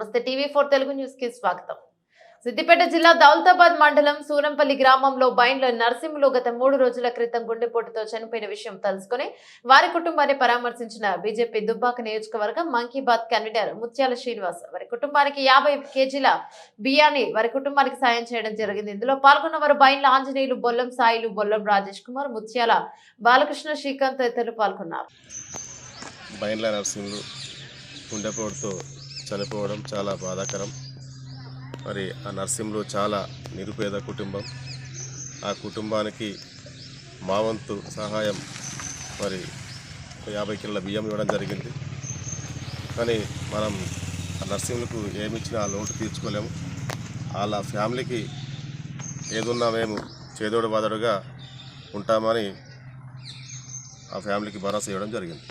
నమస్తే TV four Telugu న్యూస్కి స్వాగతం. సిద్దిపేట జిల్లా దౌలతాబాద్ మండలం సూరంపల్లి గ్రామంలో బైండ్ల నరసింహులు గత మూడు రోజుల క్రితం గుండెపోటుతో చనిపోయిన విషయం తెలుసుకుని వారి కుటుంబాన్ని పరామర్శించిన బీజేపీ దుబ్బాక నియోజకవర్గం మంకీ బాత్ కన్వీనర్ ముత్యాల శ్రీనివాస్ వారి కుటుంబానికి యాభై కేజీల బియ్యాన్ని వారి కుటుంబానికి సాయం చేయడం జరిగింది. ఇందులో పాల్గొన్న వారు బైండ్ల ఆంజనేయులు బొల్లం సాయిలు బొల్లం రాజేష్ కుమార్ ముత్యాల బాలకృష్ణ శ్రీకాంత్ తదితరులు పాల్గొన్నారు. బైండ్ల గుండెపోటుతో చనిపోవడం చాలా బాధాకరం. మరి ఆ నర్సింహులు చాలా నిరుపేద కుటుంబం. ఆ కుటుంబానికి మా వంతు సహాయం మరి యాభై కిలోల బియ్యం ఇవ్వడం జరిగింది. కానీ మనం ఆ నర్సింహులకు ఏమిచ్చినా ఆ లోటు తీర్చుకోలేము. వాళ్ళ ఫ్యామిలీకి ఏదున్నా మేము చేదోడు బాదడుగా ఉంటామని ఆ ఫ్యామిలీకి భరోసా ఇవ్వడం జరిగింది.